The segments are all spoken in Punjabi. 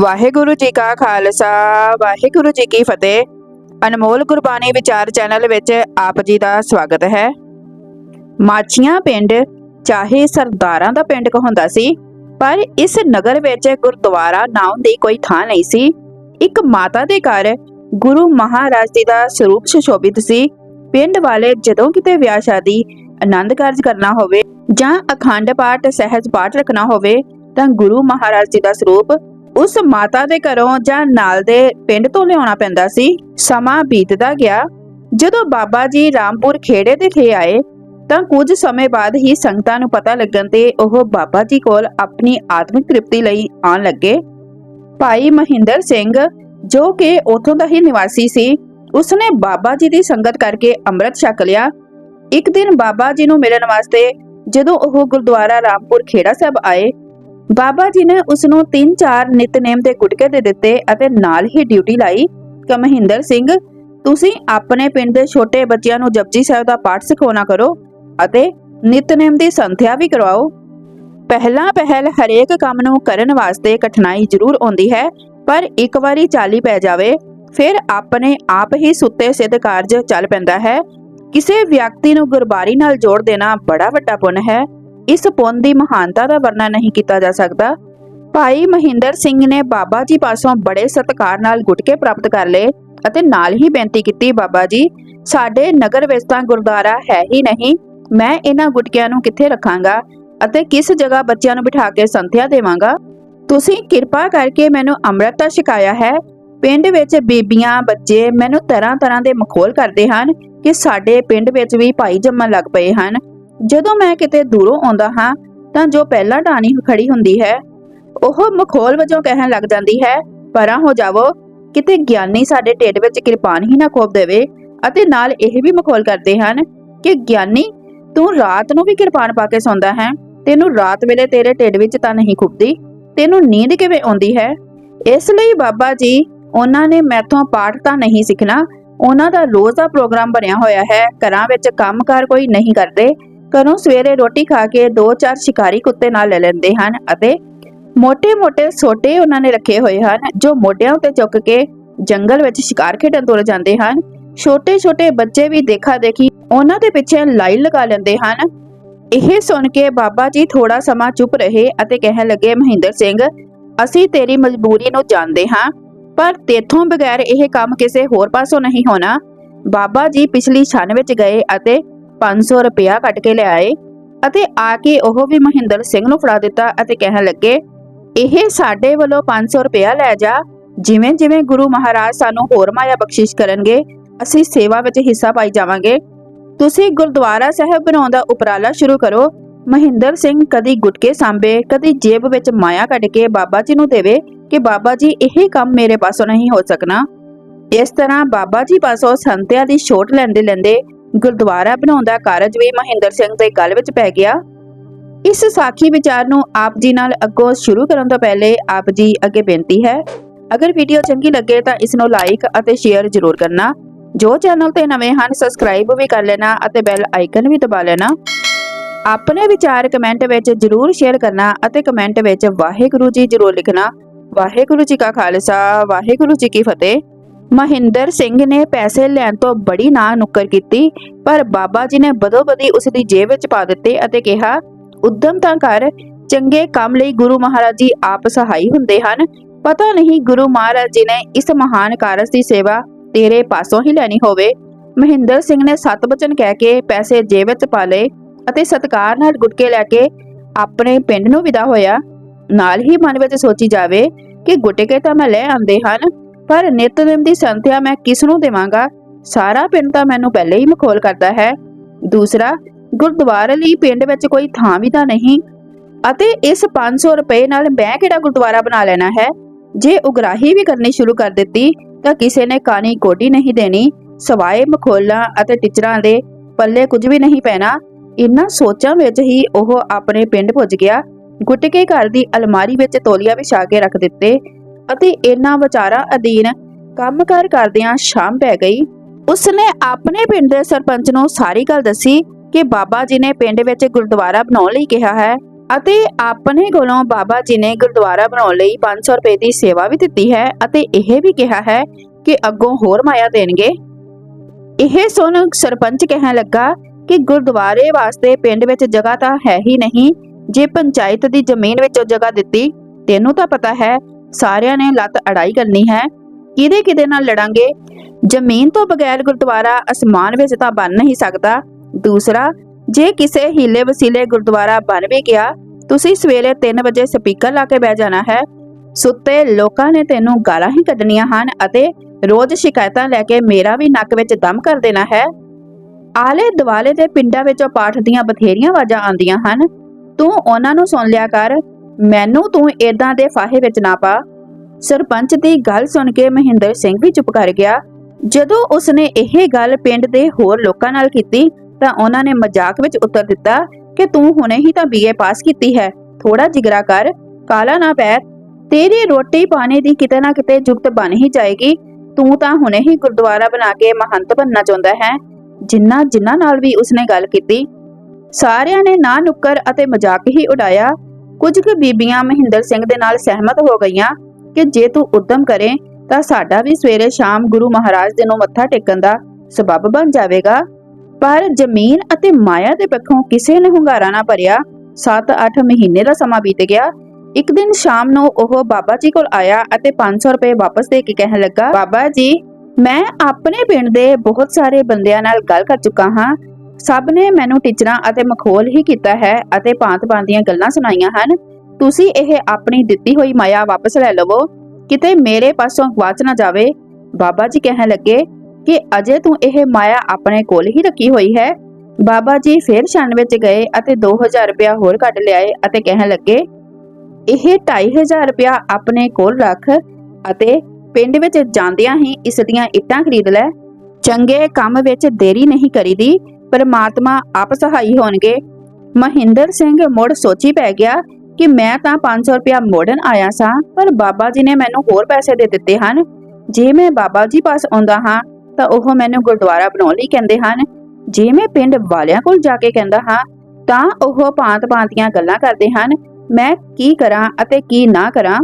ਵਾਹਿਗੁਰੂ ਜੀ ਕਾ ਖਾਲਸਾ, ਵਾਹਿਗੁਰੂ ਜੀ ਕੀ ਫਤਿਹ। ਅਨਮੋਲ ਗੁਰਬਾਣੀ ਵਿਚਾਰ ਚੈਨਲ ਵਿੱਚ ਆਪ ਜੀ ਦਾ ਸਵਾਗਤ ਹੈ। ਮਾਚੀਆਂ ਪਿੰਡ, ਚਾਹੇ ਸਰਦਾਰਾਂ ਦਾ ਪਿੰਡ ਕਹਾਉਂਦਾ ਸੀ, ਪਰ ਇਸ ਨਗਰ ਵਿੱਚ ਗੁਰਦੁਆਰਾ ਨਾਮ ਦੀ ਕੋਈ ਥਾਂ ਨਹੀਂ ਸੀ। ਇੱਕ ਮਾਤਾ ਦੇ ਘਰ ਗੁਰੂ ਮਹਾਰਾਜ ਜੀ ਦਾ ਸਰੂਪ ਸੁਸ਼ੋਭਿਤ ਸੀ। ਪਿੰਡ ਵਾਲੇ ਜਦੋਂ ਕਿਤੇ ਵਿਆਹ ਸ਼ਾਦੀ, ਆਨੰਦ ਕਾਰਜ ਕਰਨਾ ਹੋਵੇ ਜਾਂ ਅਖੰਡ ਪਾਠ, ਸਹਿਜ ਪਾਠ ਰੱਖਣਾ ਹੋਵੇ, ਤਾਂ ਗੁਰੂ ਮਹਾਰਾਜ ਜੀ ਦਾ ਸਰੂਪ ਉਸ ਮਾਤਾ ਦੇ ਘਰੋਂ ਜਾਂ ਨਾਲ ਦੇ ਪਿੰਡ ਤੋਂ ਲਿਆਉਣਾ ਪੈਂਦਾ ਸੀ। ਸਮਾਂ ਬੀਤਦਾ ਗਿਆ। ਜਦੋਂ ਬਾਬਾ ਜੀ ਰਾਮਪੁਰ ਖੇੜੇ ਦੇ ਥੇ ਆਏ, ਤਾਂ ਕੁਝ ਸਮੇਂ ਬਾਅਦ ਹੀ ਸੰਗਤਾਂ ਨੂੰ ਪਤਾ ਲੱਗਣ ਤੇ ਉਹ ਬਾਬਾ ਜੀ ਕੋਲ ਆਪਣੀ ਆਤਮਿਕ ਤ੍ਰਿਪਤੀ ਲਈ ਆਉਣ ਲੱਗੇ। ਭਾਈ ਮਹਿੰਦਰ ਸਿੰਘ, ਜੋ ਕਿ ਉਥੋਂ ਦਾ ਹੀ ਨਿਵਾਸੀ ਸੀ, ਉਸਨੇ ਬਾਬਾ ਜੀ ਦੀ ਸੰਗਤ ਕਰਕੇ ਅੰਮ੍ਰਿਤ ਛਕ ਲਿਆ। ਇੱਕ ਦਿਨ ਬਾਬਾ ਜੀ ਨੂੰ ਮਿਲਣ ਵਾਸਤੇ ਜਦੋਂ ਉਹ ਗੁਰਦੁਆਰਾ ਰਾਮਪੁਰ ਖੇੜਾ ਸਾਹਿਬ ਆਏ ਬਾਬਾ ਜੀ ਨੇ ਉਸ ਨੂੰ 3-4 ਨਿਤਨੇਮ ਦੇ ਗੁਟਕੇ ਦੇ ਦਿੱਤੇ ਅਤੇ ਨਾਲ ਹੀ ਡਿਊਟੀ ਲਾਈ। ਕਿ ਮਹਿੰਦਰ ਸਿੰਘ, ਤੁਸੀਂ ਆਪਣੇ ਪਿੰਡ ਦੇ ਛੋਟੇ ਬੱਚਿਆਂ ਨੂੰ ਜਪਜੀ ਸਾਹਿਬ ਦਾ ਪਾਠ ਸਿਖਾਉਣਾ ਕਰੋ ਅਤੇ ਨਿਤਨੇਮ ਦੀ ਸੰਥਿਆ ਵੀ ਕਰਵਾਓ। ਪਹਿਲਾਂ ਪਹਿਲ ਹਰੇਕ ਕੰਮ ਨੂੰ ਕਰਨ ਵਾਸਤੇ ਕਠਿਨਾਈ ਜ਼ਰੂਰ ਆਉਂਦੀ ਹੈ, ਪਰ ਇੱਕ ਵਾਰੀ ਚਾਲੀ ਪੈ ਜਾਵੇ, ਫਿਰ ਆਪਣੇ ਆਪ ਹੀ ਸੁੱਤੇ ਸਿੱਧ ਕਾਰਜ ਚੱਲ ਪੈਂਦਾ ਹੈ। ਕਿਸੇ ਵਿਅਕਤੀ ਨੂੰ ਗੁਰਬਾਰੀ ਨਾਲ ਜੋੜ ਦੇਣਾ ਬੜਾ ਵੱਡਾ ਪੁੰਨ ਹੈ। ਇਸ ਪੁੰਨ ਦੀ ਮਹਾਨਤਾ ਦਾ ਵਰਣਨ ਨਹੀਂ ਕੀਤਾ ਜਾ ਸਕਦਾ। ਭਾਈ ਮਹਿੰਦਰ ਸਿੰਘ ਨੇ ਬਾਬਾ ਜੀ ਪਾਸੋਂ ਬੜੇ ਸਤਿਕਾਰ ਨਾਲ ਗੁਟਕੇ ਪ੍ਰਾਪਤ ਕਰ ਲਏ ਅਤੇ ਨਾਲ ਹੀ ਬੇਨਤੀ ਕੀਤੀ, ਬਾਬਾ ਜੀ, ਸਾਡੇ ਨਗਰ ਵਿੱਚ ਤਾਂ ਗੁਰਦੁਆਰਾ ਹੈ ਹੀ ਨਹੀਂ। ਮੈਂ ਇਹਨਾਂ ਗੁਟਕਿਆਂ ਨੂੰ ਕਿੱਥੇ ਰੱਖਾਂਗਾ ਅਤੇ ਕਿਸ ਜਗ੍ਹਾ ਬੱਚਿਆਂ ਨੂੰ ਬਿਠਾ ਕੇ ਸੰਥਿਆ ਦੇਵਾਂਗਾ? ਤੁਸੀਂ ਕਿਰਪਾ ਕਰਕੇ ਮੈਨੂੰ ਅੰਮ੍ਰਿਤ ਛਕਾਇਆ ਹੈ। ਪਿੰਡ ਵਿੱਚ ਬੀਬੀਆਂ, ਬੱਚੇ ਮੈਨੂੰ ਤਰ੍ਹਾਂ ਤਰ੍ਹਾਂ ਦੇ ਮਖੌਲ ਕਰਦੇ ਹਨ ਕਿ ਸਾਡੇ ਪਿੰਡ ਵਿੱਚ ਵੀ ਭਾਈ ਜੰਮਣ ਲੱਗ ਪਏ ਹਨ। ਜਦੋਂ ਮੈਂ ਕਿਤੇ ਦੂਰੋਂ ਆਉਂਦਾ ਹਾਂ, ਤਾਂ ਜੋ ਪਹਿਲਾਂ ਢਾਣੀ ਖੜੀ ਹੁੰਦੀ ਹੈ, ਉਹ ਮਖੌਲ ਵਜੋਂ ਕਹਿਣ ਲੱਗ ਜਾਂਦੀ ਹੈ, ਪਰਾਂ ਹੋ ਜਾਵੋ, ਕਿਤੇ ਗਿਆਨੀ ਸਾਡੇ ਢਿੱਡ ਵਿੱਚ ਕਿਰਪਾਨ ਹੀ ਨਾ ਖੋਪ ਦੇਵੇ, ਅਤੇ ਨਾਲ ਇਹ ਵੀ ਮਖੌਲ ਕਰਦੇ ਹਨ ਕਿ, ਗਿਆਨੀ, ਤੂੰ ਰਾਤ ਨੂੰ ਵੀ ਕਿਰਪਾਨ ਪਾ ਕੇ ਸੌਂਦਾ ਹੈ? ਤੈਨੂੰ ਰਾਤ ਵੇਲੇ ਤੇਰੇ ਢਿੱਡ ਵਿੱਚ ਤਾਂ ਨਹੀਂ ਖੁੱਪਦੀ? ਤੈਨੂੰ ਨੀਂਦ ਕਿਵੇਂ ਆਉਂਦੀ ਹੈ? ਇਸ ਲਈ ਬਾਬਾ ਜੀ, ਉਹਨਾਂ ਨੇ ਮੈਥੋਂ ਪਾਠ ਤਾਂ ਨਹੀਂ ਸਿੱਖਣਾ, ਉਹਨਾਂ ਦਾ ਰੋਜ਼ ਦਾ ਪ੍ਰੋਗਰਾਮ ਬਣਿਆ ਹੋਇਆ ਹੈ, ਘਰਾਂ ਵਿੱਚ ਕੰਮਕਾਰ ਕੋਈ ਨਹੀਂ ਕਰਦੇ ਘਰੋਂ ਸਵੇਰੇ ਰੋਟੀ ਖਾ ਕੇ ਦੋ ਚਾਰ ਸ਼ਿਕਾਰੀ ਕੁੱਤੇ ਨਾਲ ਲੈ ਲੈਂਦੇ ਹਨ ਅਤੇ ਮੋٹے-ਮੋٹے ਛੋਟੇ ਉਹਨਾਂ ਨੇ ਰੱਖੇ ਹੋਏ ਹਨ, ਜੋ ਮੋਢਿਆਂ ਉੱਤੇ ਚੁੱਕ ਕੇ ਜੰਗਲ ਵਿੱਚ ਸ਼ਿਕਾਰ ਖੇਡਣ ਤੁਰ ਜਾਂਦੇ ਹਨ। ਛੋਟੇ-ਛੋਟੇ ਬੱਚੇ ਵੀ ਦੇਖਾ ਦੇਖੀ ਉਹਨਾਂ ਦੇ ਪਿੱਛੇ ਲਾਈਨ ਲਗਾ ਲੈਂਦੇ ਹਨ। ਇਹ ਸੁਣ ਕੇ ਬਾਬਾ ਜੀ ਥੋੜਾ ਸਮਾਂ ਚੁੱਪ ਰਹੇ ਅਤੇ ਕਹਿਣ ਲੱਗੇ, ਮਹਿੰਦਰ ਸਿੰਘ, ਅਸੀਂ ਤੇਰੀ ਮਜਬੂਰੀ ਨੂੰ ਜਾਣਦੇ ਹਾਂ, ਪਰ ਤੇਥੋਂ ਬਗੈਰ ਇਹ ਕੰਮ ਕਿਸੇ ਹੋਰ ਪਾਸੋਂ ਨਹੀਂ ਹੋਣਾ। ਬਾਬਾ ਜੀ ਪਿਛਲੀ ਛਣ ਵਿੱਚ ਗਏ ਅਤੇ 500 ਰੁਪਇਆ ਕੱਟ ਕੇ ਲਿਆਏ ਅਤੇ ਆ ਕੇ ਉਹ ਵੀ ਮਹਿੰਦਰ ਸਿੰਘ ਨੂੰ ਫੜਾ ਦਿੱਤਾ ਅਤੇ ਕਹਿਣ ਲੱਗੇ, ਇਹ ਸਾਡੇ ਵੱਲੋਂ 500 ਰੁਪਇਆ ਲੈ ਜਾ, ਜਿਵੇਂ ਜਿਵੇਂ ਗੁਰੂ ਮਹਾਰਾਜ ਸਾਨੂੰ ਹੋਰ ਮਾਇਆ ਬਖਸ਼ਿਸ਼ ਕਰਨਗੇ, ਅਸੀਂ ਸੇਵਾ ਵਿੱਚ ਹਿੱਸਾ ਪਾਈ ਜਾਵਾਂਗੇ। ਤੁਸੀਂ ਗੁਰਦੁਆਰਾ ਸਾਹਿਬ ਬਣਾਉਣ ਦਾ ਉਪਰਾਲਾ ਸ਼ੁਰੂ ਕਰੋ। ਮਹਿੰਦਰ ਸਿੰਘ ਕਦੀ ਗੁਟਕੇ ਸਾਂਭੇ, ਕਦੀ ਜੇਬ ਵਿੱਚ ਮਾਇਆ ਕੱਢ ਕੇ ਬਾਬਾ ਜੀ ਨੂੰ ਦੇਵੇ ਕਿ ਬਾਬਾ ਜੀ, ਇਹ ਕੰਮ ਮੇਰੇ ਪਾਸੋਂ ਨਹੀਂ ਹੋ ਸਕਣਾ। ਇਸ ਤਰ੍ਹਾਂ ਬਾਬਾ ਜੀ ਪਾਸੋਂ ਸੰਤਿਆਂ ਦੀ ਛੋਟ ਲੈਂਦੇ ਲੈਂਦੇ ਗੁਰਦੁਆਰਾ ਬਣਾਉਣ ਦਾ ਕਾਰਜ ਵੀ ਮਹਿੰਦਰ ਸਿੰਘ ਦੇ ਗਲ ਵਿੱਚ ਪੈ ਗਿਆ। ਇਸ ਸਾਖੀ ਵਿਚਾਰ ਨੂੰ ਆਪ ਜੀ ਨਾਲ ਅੱਗੋਂ ਸ਼ੁਰੂ ਕਰਨ ਤੋਂ ਪਹਿਲੇ ਆਪ ਜੀ ਅੱਗੇ ਬੇਨਤੀ ਹੈ। ਅਗਰ ਵੀਡੀਓ ਚੰਗੀ ਲੱਗੇ ਤਾਂ ਇਸ ਨੂੰ ਲਾਈਕ ਅਤੇ ਸ਼ੇਅਰ ਜ਼ਰੂਰ ਕਰਨਾ। ਜੋ ਚੈਨਲ ਤੇ ਨਵੇਂ ਹਨ ਸਬਸਕ੍ਰਾਈਬ ਵੀ ਕਰ ਲੈਣਾ ਅਤੇ ਬੈਲ ਆਈਕਨ ਵੀ ਦਬਾ ਲੈਣਾ। ਆਪਣੇ ਵਿਚਾਰ ਕਮੈਂਟ ਵਿੱਚ ਜ਼ਰੂਰ ਸ਼ੇਅਰ ਕਰਨਾ ਅਤੇ ਕਮੈਂਟ ਵਿੱਚ ਵਾਹਿਗੁਰੂ ਜੀ ਜ਼ਰੂਰ ਲਿਖਣਾ। ਵਾਹਿਗੁਰੂ ਜੀ ਕਾ ਖਾਲਸਾ, ਵਾਹਿਗੁਰੂ ਜੀ ਕੀ ਫਤਿਹ। ਮਹਿੰਦਰ ਸਿੰਘ ਨੇ ਪੈਸੇ ਲੈਣ ਤੋਂ ਬੜੀ ਨਾ ਨੁੱਕਰ ਕੀਤੀ, ਪਰ ਬਾਬਾ ਜੀ ਨੇ ਬਦੋਬਦੀ ਉਸ ਦੀ ਜੇਬ ਵਿੱਚ ਪਾ ਦਿੱਤੇ ਅਤੇ ਕਿਹਾ, ਉਦਮ ਤਾਂ ਕਰ, ਚੰਗੇ ਕੰਮ ਲਈ ਗੁਰੂ ਮਹਾਰਾਜ ਜੀ ਆਪ ਸਹਾਈ ਹੁੰਦੇ ਹਨ। ਪਤਾ ਨਹੀਂ ਗੁਰੂ ਮਹਾਰਾਜ ਜੀ ਨੇ ਇਸ ਮਹਾਨ ਕਾਰਜ ਦੀ ਸੇਵਾ ਤੇਰੇ ਪਾਸੋਂ ਹੀ ਲੈਣੀ ਹੋਵੇ। ਮਹਿੰਦਰ ਸਿੰਘ ਨੇ ਸਤ ਬਚਨ ਕਹਿ ਕੇ ਪੈਸੇ ਜੇਬ ਵਿੱਚ ਪਾ ਲਏ ਅਤੇ ਸਤਕਾਰ ਨਾਲ ਗੁਟਕੇ ਲੈ ਕੇ ਆਪਣੇ ਪਿੰਡ ਨੂੰ ਵਿਦਾ ਹੋਇਆ। ਨਾਲ ਹੀ ਮਨ ਵਿੱਚ ਸੋਚੀ ਜਾਵੇ ਕਿ ਗੁਟਕੇ ਤਾਂ ਮੈਂ ਲੈ ਆਂਦੇ ਹਨ ਪਰ ਨਿਤਨੇਮ ਦੀ ਸੰਥਿਆ ਮੈਂ ਕਿਸ ਨੂੰ ਦੇਵਾਂਗਾ? ਸਾਰਾ ਪਿੰਡ ਤਾਂ ਮੈਨੂੰ ਪਹਿਲੇ ਹੀ ਮਖੌਲ ਕਰਦਾ ਹੈ। ਦੂਸਰਾ, ਗੁਰਦੁਆਰੇ ਲਈ ਪਿੰਡ ਵਿੱਚ ਕੋਈ ਥਾਂ ਵੀ ਤਾਂ ਨਹੀਂ? ਅਤੇ ਇਸ 500 ਰੁਪਏ ਨਾਲ ਮੈਂ ਕਿਹੜਾ ਗੁਰਦੁਆਰਾ ਬਣਾ ਲੈਣਾ ਹੈ? ਜੇ ਉਗਰਾਹੀ ਵੀ ਕਰਨੀ ਸ਼ੁਰੂ ਕਰ ਦਿੱਤੀ, ਤਾਂ ਕਿਸੇ ਨੇ ਕਾਨੀ ਕੋਡੀ ਨਹੀਂ ਦੇਣੀ, ਸਵਾਏ ਮਖੌਲਾਂ ਅਤੇ ਟਿਚਰਾਂ ਦੇ ਪੱਲੇ ਕੁਝ ਵੀ ਨਹੀਂ ਪੈਣਾ। ਇਨ੍ਹਾਂ ਸੋਚਾਂ ਵਿੱਚ ਹੀ ਉਹ ਆਪਣੇ ਪਿੰਡ ਪੁੱਜ ਗਿਆ। ਗੁੱਟਕੇ ਘਰ ਦੀ ਅਲਮਾਰੀ ਵਿੱਚ ਤੋਲੀਆ ਵਿਛਾ ਕੇ ਰੱਖ ਦਿੱਤੇ। ਅਤੇ ਇਨ੍ਹਾਂ ਵਿਚਾਰਾਂ ਅਧੀਨ ਕੰਮ ਕੰਮਕਾਰ ਕਰਦਿਆਂ ਸ਼ਾਮ ਪੈ ਗਈ। ਉਸਨੇ ਆਪਣੇ ਪਿੰਡ ਦੇ ਸਰਪੰਚ ਨੂੰ ਸਾਰੀ ਗੱਲ ਦੱਸੀ ਕਿ ਬਾਬਾ ਜੀ ਨੇ ਪਿੰਡ ਵਿੱਚ ਗੁਰਦੁਆਰਾ ਬਣਾਉਣ ਲਈ ਕਿਹਾ ਹੈ ਅਤੇ ਆਪਣੇ ਕੋਲੋਂ ਬਾਬਾ ਜੀ ਨੇ ਗੁਰਦੁਆਰਾ ਬਣਾਉਣ ਲਈ 500 ਰੁਪਏ ਦੀ ਸੇਵਾ ਵੀ ਦਿੱਤੀ ਹੈ ਅਤੇ ਇਹ ਵੀ ਕਿਹਾ ਹੈ ਕਿ ਅੱਗੋਂ ਹੋਰ ਮਾਇਆ ਦੇਣਗੇ। ਇਹ ਸੁਣ ਸਰਪੰਚ ਕਹਿਣ ਲੱਗਾ ਕਿ ਗੁਰਦੁਆਰੇ ਵਾਸਤੇ ਪਿੰਡ ਵਿੱਚ ਜਗ੍ਹਾ ਤਾਂ ਹੈ ਹੀ ਨਹੀਂ। ਜੇ ਪੰਚਾਇਤ ਦੀ ਜ਼ਮੀਨ ਵਿੱਚੋਂ ਜਗ੍ਹਾ ਦਿੱਤੀ, ਤੈਨੂੰ ਤਾਂ ਪਤਾ ਹੈ ਸਾਰਿਆਂ ਨੇ ਲੱਤ ਅੜਾਈ ਕਰਨੀ ਹੈ। ਕਿਹਦੇ ਕਿਹਦੇ ਨਾਲ ਲੜਾਂਗੇ? ਜ਼ਮੀਨ ਤੋਂ ਬਗੈਰ ਗੁਰਦੁਆਰਾ ਅਸਮਾਨ ਵਿੱਚ ਤਾਂ ਬਣ ਨਹੀਂ ਸਕਦਾ। ਦੂਸਰਾ, ਜੇ ਕਿਸੇ ਹੀਲੇ ਵਸੀਲੇ ਗੁਰਦੁਆਰਾ ਬਣ ਵੀ ਗਿਆ, ਤੁਸੀਂ ਸਵੇਰੇ 3 ਵਜੇ ਸਪੀਕਰ ਲਾ ਕੇ ਬਹਿ ਜਾਣਾ ਹੈ। ਸੁੱਤੇ ਲੋਕਾਂ ਨੇ ਤੈਨੂੰ ਗਾਲਾਂ ਹੀ ਕੱਢਣੀਆਂ ਹਨ ਅਤੇ ਰੋਜ਼ ਸ਼ਿਕਾਇਤਾਂ ਲੈ ਕੇ ਮੇਰਾ ਵੀ ਨੱਕ ਵਿੱਚ ਦਮ ਕਰ ਦੇਣਾ ਹੈ। ਆਲੇ ਦੁਆਲੇ ਦੇ ਪਿੰਡਾਂ ਵਿੱਚੋਂ ਪਾਠ ਦੀਆਂ ਬਥੇਰੀਆਂ ਆਵਾਜ਼ਾਂ ਆਉਂਦੀਆਂ ਹਨ। ਤੂੰ ਉਹਨਾਂ ਨੂੰ ਸੁਣ ਲਿਆ ਕਰ। ਮੈਨੂੰ ਤੂੰ ਏਦਾਂ ਦੇ ਫਾਹੇ ਵਿੱਚ ਨਾ ਪਾ। ਸਰਪੰਚ ਦੀ ਗੱਲ ਸੁਣ ਕੇ ਮਹਿੰਦਰ ਸਿੰਘ ਵੀ ਚੁੱਪ ਕਰ ਗਿਆ। ਜਦੋਂ ਉਸਨੇ ਇਹ ਗੱਲ ਪਿੰਡ ਦੇ ਹੋਰ ਲੋਕਾਂ ਨਾਲ ਕੀਤੀ, ਤਾਂ ਉਹਨਾਂ ਨੇ ਮਜ਼ਾਕ ਵਿੱਚ ਉੱਤਰ ਦਿੱਤਾ ਕਿ ਤੂੰ ਹੁਣੇ ਹੀ ਤਾਂ ਬੀਏ ਪਾਸ ਕੀਤੀ ਹੈ। ਥੋੜਾ ਜਿਗਰਾ ਕਰ, ਕਾਲਾ ਨਾ ਪੈ ਤੇਰੀ ਰੋਟੀ ਪਾਣੀ ਦੀ ਕਿਤੇ ਨਾ ਕਿਤੇ ਜੁਗਤ ਬਣ ਹੀ ਜਾਏਗੀ। ਤੂੰ ਤਾਂ ਹੁਣੇ ਹੀ ਗੁਰਦੁਆਰਾ ਬਣਾ ਕੇ ਮਹੰਤ ਬਣਨਾ ਚਾਹੁੰਦਾ ਹੈ। ਜਿੰਨਾ ਜਿੰਨਾ ਨਾਲ ਵੀ ਉਸਨੇ ਗੱਲ ਕੀਤੀ, ਸਾਰਿਆਂ ਨੇ ਨਾ ਨੁੱਕਰ ਅਤੇ ਮਜ਼ਾਕ ਹੀ ਉਡਾਇਆ। ਕੁਝ ਕੁ ਬੀਬੀਆਂ ਮਹਿੰਦਰ ਸਿੰਘ ਦੇ ਨਾਲ ਸਹਿਮਤ ਹੋ ਗਈਆਂ ਕਿ ਜੇ ਤੂੰ ਉਦਮ ਕਰੇ ਤਾਂ ਸਾਡਾ ਵੀ ਸਵੇਰੇ ਸ਼ਾਮ ਗੁਰੂ ਮਹਾਰਾਜ ਦੇ ਨੂੰ ਮੱਥਾ ਟੇਕਣ ਦਾ ਸਬਬ ਬਣ ਜਾਵੇਗਾ। ਪਰ ਜ਼ਮੀਨ ਅਤੇ ਮਾਇਆ ਦੇ ਪੱਖੋਂ ਕਿਸੇ ਨੇ ਹੁੰਗਾਰਾ ਨਾ ਭਰਿਆ। 7-8 ਮਹੀਨੇ ਦਾ ਸਮਾਂ ਬੀਤ ਗਿਆ। ਇੱਕ ਦਿਨ ਸ਼ਾਮ ਨੂੰ ਉਹ ਬਾਬਾ ਜੀ ਕੋਲ ਆਇਆ ਅਤੇ 500 ਰੁਪਏ ਵਾਪਸ ਦੇ ਕੇ ਕਹਿਣ ਲੱਗਾ, ਬਾਬਾ ਜੀ, ਮੈਂ ਆਪਣੇ ਪਿੰਡ ਦੇ ਬਹੁਤ ਸਾਰੇ ਬੰਦਿਆਂ ਨਾਲ ਗੱਲ ਕਰ ਚੁੱਕਾ ਹਾਂ। ਸਭ ਨੇ ਮੈਨੂੰ ਟੀਚਰਾਂ ਅਤੇ ਮਖੌਲ ਹੀ ਕੀਤਾ ਹੈ ਅਤੇ ਭਾਂਤ-ਭਾਂਤ ਦੀਆਂ ਗੱਲਾਂ ਸੁਣਾਈਆਂ ਹਨ। ਤੁਸੀਂ ਇਹ ਆਪਣੀ ਦਿੱਤੀ ਹੋਈ ਮਾਇਆ ਵਾਪਸ ਲੈ ਲਵੋ। ਕਿਤੇ ਮੇਰੇ ਪਾਸੋਂ ਗਵਾਚ ਨਾ ਜਾਵੇ। ਬਾਬਾ ਜੀ ਕਹਿਣ ਲੱਗੇ ਕਿ ਅਜੇ ਤੂੰ ਇਹ ਮਾਇਆ ਆਪਣੇ ਕੋਲ ਹੀ ਰੱਖੀ ਹੋਈ ਹੈ। ਬਾਬਾ ਜੀ ਫੇਰ ਛਣ ਵਿੱਚ ਗਏ ਅਤੇ 2000 ਰੁਪਇਆ ਹੋਰ ਕੱਢ ਲਿਆਏ ਅਤੇ ਕਹਿਣ ਲੱਗੇ, ਇਹ 2500 ਰੁਪਇਆ ਆਪਣੇ ਕੋਲ ਰੱਖ ਅਤੇ ਪਿੰਡ ਵਿੱਚ ਜਾਂਦਿਆਂ ਹੀ ਇਸ ਦੀਆਂ ਇੱਟਾਂ ਖਰੀਦ ਲੈ। ਚੰਗੇ ਕੰਮ ਵਿੱਚ ਦੇਰੀ ਨਹੀਂ ਕਰੀਦੀ। ਪਰਮਾਤਮਾ ਆਪ ਸਹਾਈ ਹੋਣਗੇ। ਮਹਿੰਦਰ ਸਿੰਘ ਮੁੜ ਸੋਚੀ ਪੈ ਗਿਆ ਕਿ ਮੈਂ ਤਾਂ 500 ਰੁਪਇਆ ਮੋੜਨ ਆਇਆ ਸਾਂ, ਪਰ ਬਾਬਾ ਜੀ ਨੇ ਮੈਨੂੰ ਹੋਰ ਪੈਸੇ ਦੇ ਦਿੱਤੇ ਹਨ। ਜੇ ਮੈਂ ਬਾਬਾ ਜੀ ਪਾਸ ਆਉਂਦਾ ਹਾਂ, ਤਾਂ ਉਹ ਮੈਨੂੰ ਗੁਰਦੁਆਰਾ ਬਣਾਉਣ ਲਈ ਕਹਿੰਦੇ ਹਨ। ਜੇ ਮੈਂ ਪਿੰਡ ਵਾਲਿਆਂ ਕੋਲ ਜਾ ਕੇ ਕਹਿੰਦਾ ਹਾਂ, ਤਾਂ ਉਹ ਭਾਂਤ-ਭਾਂਤ ਦੀਆਂ ਗੱਲਾਂ ਕਰਦੇ ਹਨ। ਮੈਂ ਕੀ ਕਰਾਂ ਅਤੇ ਕੀ ਨਾ ਕਰਾਂ?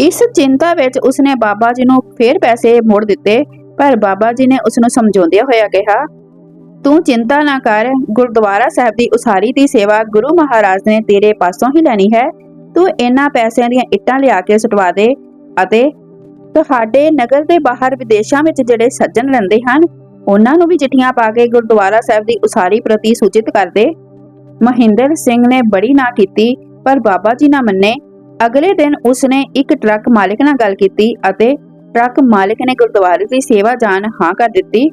ਇਸ ਚਿੰਤਾ ਵਿੱਚ ਉਸਨੇ ਬਾਬਾ ਜੀ ਨੂੰ ਫੇਰ ਪੈਸੇ ਮੋੜ ਦਿੱਤੇ, ਪਰ ਬਾਬਾ ਜੀ ਨੇ ਉਸ ਨੂੰ ਸਮਝਾਉਂਦਿਆਂ ਹੋਇਆ ਕਿਹਾ ਤੂੰ ਚਿੰਤਾ ਨਾ ਕਰ, ਗੁਰਦੁਆਰਾ ਸਾਹਿਬ ਦੀ ਉਸਾਰੀ ਦੀ ਸੇਵਾ ਗੁਰੂ ਮਹਾਰਾਜ ਨੇ ਤੇਰੇ ਪਾਸੋਂ ਹੀ ਲੈਣੀ ਹੈ। ਤੂੰ ਇਹਨਾਂ ਪੈਸਿਆਂ ਦੀਆਂ ਇੱਟਾਂ ਲਿਆ ਕੇ ਸੁਟਵਾ ਦੇ ਅਤੇ ਤੁਹਾਡੇ ਨਗਰ ਦੇ ਬਾਹਰ ਵਿਦੇਸ਼ਾਂ ਵਿੱਚ ਜਿਹੜੇ ਸੱਜਣ ਰਹਿੰਦੇ ਹਨ, ਉਹਨਾਂ ਨੂੰ ਵੀ ਚਿੱਠੀਆਂ ਪਾ ਕੇ ਗੁਰਦੁਆਰਾ ਸਾਹਿਬ ਦੀ ਉਸਾਰੀ ਪ੍ਰਤੀ ਸੂਚਿਤ ਕਰ ਦੇ। ਮਹਿੰਦਰ ਸਿੰਘ ਨੇ ਬੜੀ ਨਾ ਕੀਤੀ, ਪਰ ਬਾਬਾ ਜੀ ਨਾ ਮੰਨੇ। ਅਗਲੇ ਦਿਨ ਉਸਨੇ ਇੱਕ ਟਰੱਕ ਮਾਲਕ ਨਾਲ ਗੱਲ ਕੀਤੀ ਅਤੇ ਟਰੱਕ ਮਾਲਕ ਨੇ ਗੁਰਦੁਆਰੇ ਦੀ ਸੇਵਾ ਜਾਨ ਹਾਂ ਕਰ ਦਿੱਤੀ।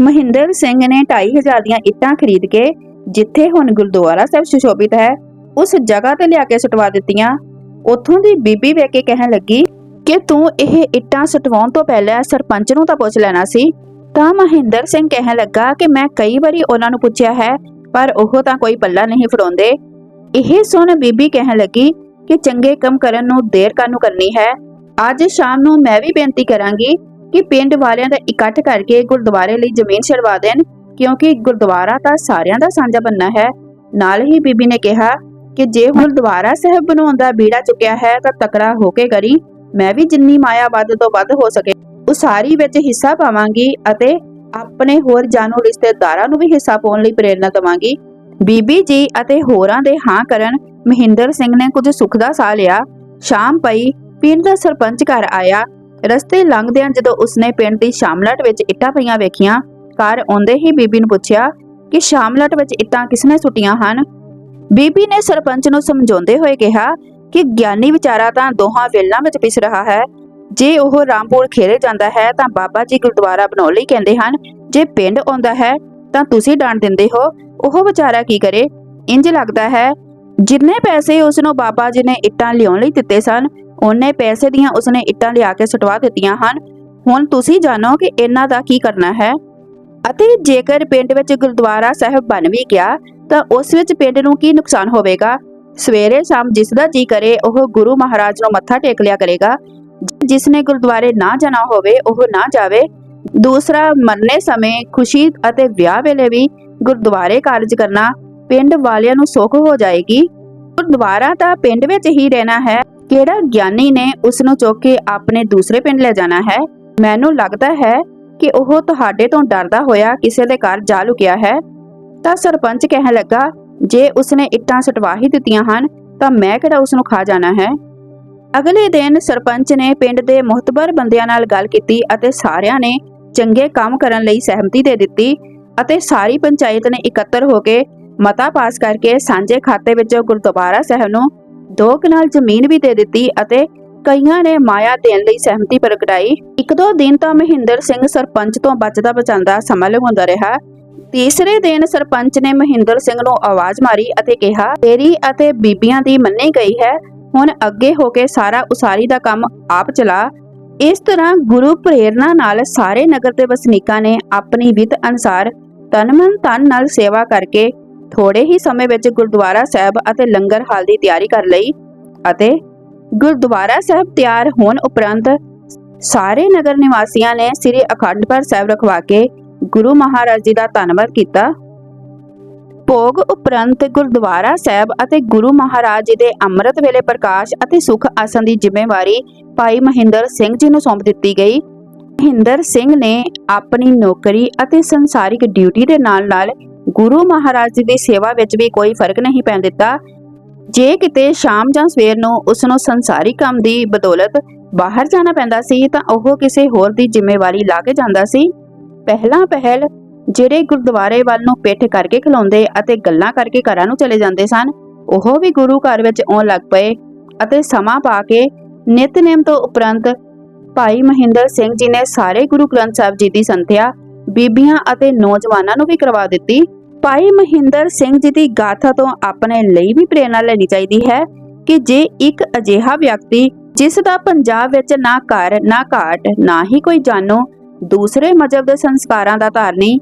ਮਹਿੰਦਰ ਸਿੰਘ ਨੇ 2500 ਦੀਆਂ ਇੱਟਾਂ ਖਰੀਦ ਕੇ ਜਿੱਥੇ ਹੁਣ ਗੁਰਦੁਆਰਾ ਸਾਹਿਬ ਸੁਸ਼ੋਭਿਤ ਹੈ, ਉਸ ਜਗ੍ਹਾ ਤੇ ਲਿਆ ਕੇ ਸਟਵਾ ਦਿੱਤੀਆਂ। ਉੱਥੋਂ ਦੀ ਬੀਬੀ ਵੇਖ ਕੇ ਕਹਿਣ ਲੱਗੀ, ਕਿ ਤੂੰ ਇਹ ਇੱਟਾਂ ਸਟਵਾਉਣ ਤੋਂ ਪਹਿਲਾਂ ਸਰਪੰਚ ਨੂੰ ਤਾਂ ਪੁੱਛ ਲੈਣਾ ਸੀ। ਤਾਂ ਮਹਿੰਦਰ ਸਿੰਘ ਕਹਿਣ ਲੱਗਾ ਕਿ ਮੈਂ ਕਈ ਵਾਰੀ ਉਹਨਾਂ ਨੂੰ ਪੁੱਛਿਆ ਹੈ, ਪਰ ਉਹ ਤਾਂ ਕੋਈ ਪੱਲਾ ਨਹੀਂ ਫੜਾਉਂਦੇ। ਇਹ ਸੁਣ ਬੀਬੀ ਕਹਿਣ ਲੱਗੀ ਕਿ ਚੰਗੇ ਕੰਮ ਕਰਨ ਨੂੰ ਦੇਰ ਕਾਨੂੰ ਕਰਨੀ ਹੈ? ਅੱਜ ਸ਼ਾਮ ਨੂੰ ਮੈਂ ਵੀ ਬੇਨਤੀ ਕਰਾਂਗੀ ਕਿ ਪਿੰਡ ਵਾਲਿਆਂ ਦਾ ਇਕੱਠ ਕਰਕੇ ਗੁਰਦੁਆਰੇ ਲਈ ਜ਼ਮੀਨ ਛਡਵਾ ਦੇਣ, ਕਿਉਂਕਿ ਗੁਰਦੁਆਰਾ ਤਾਂ ਸਾਰਿਆਂ ਦਾ ਸਾਂਝਾ ਬੰਨਾ ਹੈ। ਨਾਲ ਹੀ ਬੀਬੀ ਨੇ ਕਿਹਾ ਕਿ ਜੇ ਹੁਣ ਗੁਰਦੁਆਰਾ ਸਾਹਿਬ ਬਣਾਉਣ ਦਾ ਬੀੜਾ ਚੁੱਕਿਆ ਹੈ ਤਾਂ ਤਕੜਾ ਹੋ ਕੇ ਕਰੀ, ਮੈਂ ਵੀ ਜਿੰਨੀ ਮਾਇਆ ਵੱਧ ਤੋਂ ਵੱਧ ਹੋ ਸਕੇ। ਉਸਾਰੀ ਵਿੱਚ ਹਿੱਸਾ ਪਾਵਾਂਗੀ ਅਤੇ ਆਪਣੇ ਹੋਰ ਜਾਣੂ ਰਿਸ਼ਤੇਦਾਰਾਂ ਨੂੰ ਵੀ ਹਿੱਸਾ ਪਾਉਣ ਲਈ ਪ੍ਰੇਰਨਾ ਦਵਾਂਗੀ। ਬੀਬੀ ਜੀ ਅਤੇ ਹੋਰਾਂ ਦੇ ਹਾਂ ਕਰਨ, ਮਹਿੰਦਰ ਸਿੰਘ ਨੇ ਕੁਝ ਸੁੱਖ ਦਾ ਸਾਹ ਲਿਆ। ਸ਼ਾਮ ਪਈ, ਪਿੰਡ ਦਾ ਸਰਪੰਚ ਘਰ ਆਇਆ। ਰਸਤੇ ਲੰਘਦਿਆਂ ਜਦੋਂ ਉਸਨੇ ਪਿੰਡ ਦੀ ਸ਼ਾਮਲਟ ਵਿੱਚ ਇੱਟਾਂ ਪਈਆਂ ਵੇਖੀਆਂ, ਘਰ ਆਉਂਦੇ ਹੀ ਬੀਬੀ ਨੂੰ ਪੁੱਛਿਆ ਕਿ ਸ਼ਾਮਲਟ ਵਿੱਚ ਇੱਟਾਂ ਕਿਸਨੇ ਸੁੱਟੀਆਂ ਹਨ? ਬੀਬੀ ਨੇ ਸਰਪੰਚ ਨੂੰ ਸਮਝਾਉਂਦੇ ਹੋਏ ਕਿਹਾ ਕਿ ਗਿਆਨੀ ਵਿਚਾਰਾ ਤਾਂ ਦੋਹਾਂ ਵੇਲਾਂ ਵਿੱਚ ਪਿਸ ਰਿਹਾ ਹੈ। ਜੇ ਉਹ ਰਾਮਪੁਰ ਖੇਰੇ ਜਾਂਦਾ ਹੈ ਤਾਂ ਬਾਬਾ ਜੀ ਗੁਰਦੁਆਰਾ ਬਣਾਉਣ ਲਈ ਕਹਿੰਦੇ ਹਨ, ਜੇ ਪਿੰਡ ਆਉਂਦਾ ਹੈ ਤਾਂ ਤੁਸੀਂ ਡਾਂਟ ਦਿੰਦੇ ਹੋ। ਉਹ ਵਿਚਾਰਾ ਕੀ ਕਰੇ? ਇੰਜ ਲੱਗਦਾ ਹੈ, ਜਿੰਨੇ ਪੈਸੇ ਉਸ ਨੂੰ ਬਾਬਾ ਜੀ ਨੇ ਇੱਟਾਂ ਲਿਆਉਣ ਲਈ ਦਿੱਤੇ ਸਨ ਉਹਨੇ ਪੈਸੇ ਦੀਆਂ ਉਸਨੇ ਇੱਟਾਂ ਲਿਆ ਕੇ ਸਟਵਾ ਦਿੱਤੀਆਂ ਹਨ। ਹੁਣ ਤੁਸੀਂ ਜਾਣੋ ਕਿ ਇਹਨਾਂ ਦਾ ਕੀ ਕਰਨਾ ਹੈ। ਅਤੇ ਜੇਕਰ ਪਿੰਡ ਵਿੱਚ ਗੁਰਦੁਆਰਾ ਸਾਹਿਬ ਬਣ ਵੀ ਗਿਆ, ਤਾਂ ਉਸ ਵਿੱਚ ਪਿੰਡ ਨੂੰ ਕੀ ਨੁਕਸਾਨ ਹੋਵੇਗਾ? ਸਵੇਰੇ ਸ਼ਾਮ ਜਿਸ ਦਾ ਜੀ ਕਰੇ, ਉਹ ਗੁਰੂ ਮਹਾਰਾਜ ਨੂੰ ਮੱਥਾ ਟੇਕ ਲਿਆ ਕਰੇਗਾ। ਜਿਸ ਨੇ ਗੁਰਦੁਆਰੇ ਨਾ ਜਾਣਾ ਹੋਵੇ, ਉਹ ਨਾ ਜਾਵੇ। ਦੂਸਰਾ, ਮਰਨੇ ਸਮੇਂ ਖੁਸ਼ੀ ਅਤੇ ਵਿਆਹ ਵੇਲੇ ਵੀ ਗੁਰਦੁਆਰੇ ਕਾਰਜ ਕਰਨਾ ਪਿੰਡ ਵਾਲਿਆਂ ਨੂੰ ਸੁੱਖ ਹੋ ਜਾਏਗੀ। ਗੁਰਦੁਆਰਾ ਤਾਂ ਪਿੰਡ ਵਿੱਚ ਹੀ ਰਹਿਣਾ ਹੈ। ਕਿਹੜਾ ਗਿਆਨੀ ਨੇ ਉਸ ਨੂੰ ਚੁੱਕ ਕੇ ਆਪਣੇ ਦੂਸਰੇ ਪਿੰਡ ਲੈ ਜਾਣਾ ਹੈ? ਮੈਨੂੰ ਲੱਗਦਾ ਹੈ ਕਿ ਉਹ ਤੁਹਾਡੇ ਤੋਂ ਡਰਦਾ ਹੋਇਆ ਕਿਸੇ ਦੇ ਘਰ ਜਾ ਲੁਕਿਆ ਹੈ। ਤਾਂ ਸਰਪੰਚ ਕਹਿਣ ਲੱਗਾ, ਜੇ ਉਸਨੇ ਇੱਟਾਂ ਸਟਵਾ ਹੀ ਦਿੱਤੀਆਂ ਹਨ, ਤਾਂ ਮੈਂ ਕਿਹੜਾ ਉਸ ਨੂੰ ਖਾ ਜਾਣਾ ਹੈ? ਅਗਲੇ ਦਿਨ ਸਰਪੰਚ ਨੇ ਪਿੰਡ ਦੇ ਮੁਹਤਬਰ ਬੰਦਿਆਂ ਨਾਲ ਗੱਲ ਕੀਤੀ ਅਤੇ ਸਾਰਿਆਂ ਨੇ ਚੰਗੇ ਕੰਮ ਕਰਨ ਲਈ ਸਹਿਮਤੀ ਦੇ ਦਿੱਤੀ ਅਤੇ ਸਾਰੀ ਪੰਚਾਇਤ ਨੇ ਇਕੱਤਰ ਹੋ ਕੇ ਮਤਾ ਪਾਸ ਕਰਕੇ ਸਾਂਝੇ ਖਾਤੇ ਵਿੱਚੋਂ ਗੁਰਦੁਆਰਾ ਸਾਹਿਬ ਨੂੰ ਦੋ ਕਨਾਲ ਜ਼ਮੀਨ ਵੀ ਦੇ ਦਿੱਤੀ ਅਤੇ ਕਈਆਂ ਨੇ ਮਾਇਆ ਦੇਣ ਲਈ ਸਹਿਮਤੀ ਪ੍ਰਗਟਾਈ। ਇੱਕ ਦੋ ਦਿਨ ਤਾਂ ਮਹਿੰਦਰ ਸਿੰਘ ਸਰਪੰਚ ਤੋਂ ਬਚਦਾ ਬਚਾਉਂਦਾ ਸਮਾਂ ਲਗਾਉਂਦਾ ਰਿਹਾ। ਤੀਸਰੇ ਦਿਨ ਸਰਪੰਚ ਨੇ ਮਹਿੰਦਰ ਸਿੰਘ ਨੂੰ ਆਵਾਜ਼ ਮਾਰੀ ਅਤੇ ਕਿਹਾ, ਤੇਰੀ ਅਤੇ ਬੀਬੀਆਂ ਦੀ ਮੰਨੀ ਗਈ ਹੈ। ਹੁਣ ਅੱਗੇ ਹੋ ਕੇ ਸਾਰਾ ਉਸਾਰੀ ਦਾ ਕੰਮ ਆਪ ਚਲਾ। ਇਸ ਤਰ੍ਹਾਂ ਗੁਰੂ ਪ੍ਰੇਰਣਾ ਨਾਲ ਸਾਰੇ ਨਗਰ ਦੇ ਵਸਨੀਕਾਂ ਨੇ ਆਪਣੀ ਵਿਧ ਅਨੁਸਾਰ ਤਨ ਮਨ ਧਨ ਨਾਲ ਸੇਵਾ ਕਰਕੇ ਥੋੜੇ ਹੀ ਸਮੇਂ ਵਿੱਚ ਗੁਰਦੁਆਰਾ ਸਾਹਿਬ ਅਤੇ ਲੰਗਰ ਹਾਲ ਦੀ ਤਿਆਰੀ ਕਰ ਲਈ ਅਤੇ ਗੁਰਦੁਆਰਾ ਸਾਹਿਬ ਤਿਆਰ ਹੋਣ ਉਪਰੰਤ ਸਾਰੇ ਨਗਰ ਨਿਵਾਸੀਆਂ ਨੇ ਸ੍ਰੀ ਅਖੰਡ ਸਾਹਿਬ ਰਖਵਾ ਕੇ ਗੁਰੂ ਮਹਾਰਾਜ ਜੀ ਦਾ ਧੰਨਵਾਦ ਕੀਤਾ। ਭੋਗ ਉਪਰੰਤ ਗੁਰਦੁਆਰਾ ਸਾਹਿਬ ਅਤੇ ਗੁਰੂ ਮਹਾਰਾਜ ਜੀ ਦੇ ਅੰਮ੍ਰਿਤ ਵੇਲੇ ਪ੍ਰਕਾਸ਼ ਅਤੇ ਸੁਖ ਆਸਨ ਦੀ ਜ਼ਿੰਮੇਵਾਰੀ ਭਾਈ ਮਹਿੰਦਰ ਸਿੰਘ ਜੀ ਨੂੰ ਸੌਂਪ ਦਿੱਤੀ ਗਈ। ਮਹਿੰਦਰ ਸਿੰਘ ਨੇ ਆਪਣੀ ਨੌਕਰੀ ਅਤੇ ਸੰਸਾਰਿਕ ਡਿਊਟੀ ਦੇ ਨਾਲ-ਨਾਲ ਗੁਰੂ ਮਹਾਰਾਜ ਜੀ ਦੀ ਸੇਵਾ ਵਿੱਚ ਵੀ ਕੋਈ ਫ਼ਰਕ ਨਹੀਂ ਪੈਣ ਦਿੱਤਾ। ਜੇ ਕਿਤੇ ਸ਼ਾਮ ਜਾਂ ਸਵੇਰ ਨੂੰ ਉਸ ਨੂੰ ਸੰਸਾਰਿਕ ਕੰਮ ਦੀ ਬਦੌਲਤ ਬਾਹਰ ਜਾਣਾ ਪੈਂਦਾ ਸੀ, ਤਾਂ ਉਹ ਕਿਸੇ ਹੋਰ ਦੀ ਜ਼ਿੰਮੇਵਾਰੀ ਲਾ ਕੇ ਜਾਂਦਾ ਸੀ। ਪਹਿਲਾਂ ਪਹਿਲ ਜਿਹੜੇ ਗੁਰਦੁਆਰੇ ਵੱਲ ਨੂੰ ਪਿੱਠ ਕਰਕੇ ਖਲੋਂਦੇ ਅਤੇ ਗੱਲਾਂ ਕਰਕੇ ਘਰਾਂ ਨੂੰ ਚਲੇ ਜਾਂਦੇ ਸਨ, ਉਹ ਵੀ ਗੁਰੂ ਘਰ ਵਿੱਚ ਆਉਣ ਲੱਗ ਪਏ ਅਤੇ ਸਮਾਂ ਪਾ ਕੇ ਨਿਤਨੇਮ ਤੋਂ ਉਪਰੰਤ ਭਾਈ ਮਹਿੰਦਰ ਸਿੰਘ ਜੀ ਨੇ ਸਾਰੇ ਗੁਰੂ ਗ੍ਰੰਥ ਸਾਹਿਬ ਜੀ ਦੀ ਸੰਥਿਆ ਬੀਬੀਆਂ ਅਤੇ ਨੌਜਵਾਨਾਂ ਨੂੰ ਵੀ ਕਰਵਾ ਦਿੱਤੀ। ਭਾਈ ਮਹਿੰਦਰ ਸਿੰਘ ਜੀ ਦੀ ਗਾਥਾ ਤੋਂ ਆਪਣੇ ਲਈ ਵੀ ਪ੍ਰੇਰਣਾ ਲੈਣੀ ਚਾਹੀਦੀ ਹੈ ਕਿ ਜੇ ਇੱਕ ਅਜਿਹਾ ਵਿਅਕਤੀ ਜਿਸ ਦਾ ਪੰਜਾਬ ਵਿੱਚ ਨਾ ਘਰ, ਨਾ ਘਾਟ, ਨਾ ਹੀ ਕੋਈ ਜਾਨੋ ਦੂਸਰੇ ਮਜ਼ਹਬ ਦੇ ਸੰਸਕਾਰਾਂ ਦਾ ਧਾਰਨੀ,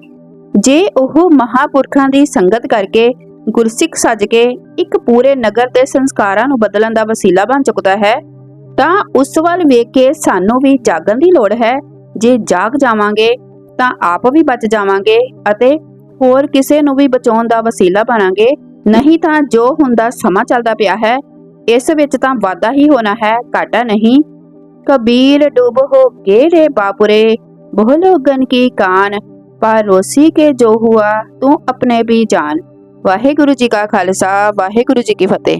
ਜੇ ਉਹ ਮਹਾਪੁਰਖਾਂ ਦੀ ਸੰਗਤ ਕਰਕੇ ਗੁਰਸਿੱਖ ਸੱਜ ਕੇ ਇੱਕ ਪੂਰੇ ਨਗਰ ਦੇ ਸੰਸਕਾਰਾਂ ਨੂੰ ਬਦਲਣ ਦਾ ਵਸੀਲਾ ਬਣ ਚੁੱਕਦਾ ਹੈ, ਤਾਂ ਉਸ ਵੱਲ ਵੇਖ ਕੇ ਸਾਨੂੰ ਵੀ ਜਾਗਣ ਦੀ ਲੋੜ ਹੈ। ਜੇ ਜਾਗ ਜਾਵਾਂਗੇ ਤਾਂ ਆਪ ਵੀ ਬਚ ਜਾਵਾਂਗੇ ਅਤੇ ਹੋਰ ਕਿਸੇ ਨੂੰ ਵੀ ਬਚਾਉਣ ਦਾ ਵਸੀਲਾ ਬਣਾਂਗੇ। ਨਹੀਂ ਤਾਂ ਜੋ ਹੁੰਦਾ ਸਮਾਂ ਚੱਲਦਾ ਪਿਆ ਹੈ, ਇਸ ਵਿੱਚ ਤਾਂ ਵਾਧਾ ਹੀ ਹੋਣਾ ਹੈ, ਘਾਟਾ ਨਹੀਂ। ਕਬੀਰ ਡੁੱਬ ਹੋ ਗੇੜੇ ਬਾਪੁਰੇ ਬਹੁ ਗਨ ਕੀ ਕਾਨ ਪਰ ਰੋਸੀ ਕੇ ਜੋ ਹੁਆ ਤੂੰ ਆਪਣੇ ਵੀ ਜਾਨ। ਵਾਹਿਗੁਰੂ ਜੀ ਕਾ ਖਾਲਸਾ, ਵਾਹਿਗੁਰੂ ਜੀ ਕੀ ਫਤਿਹ।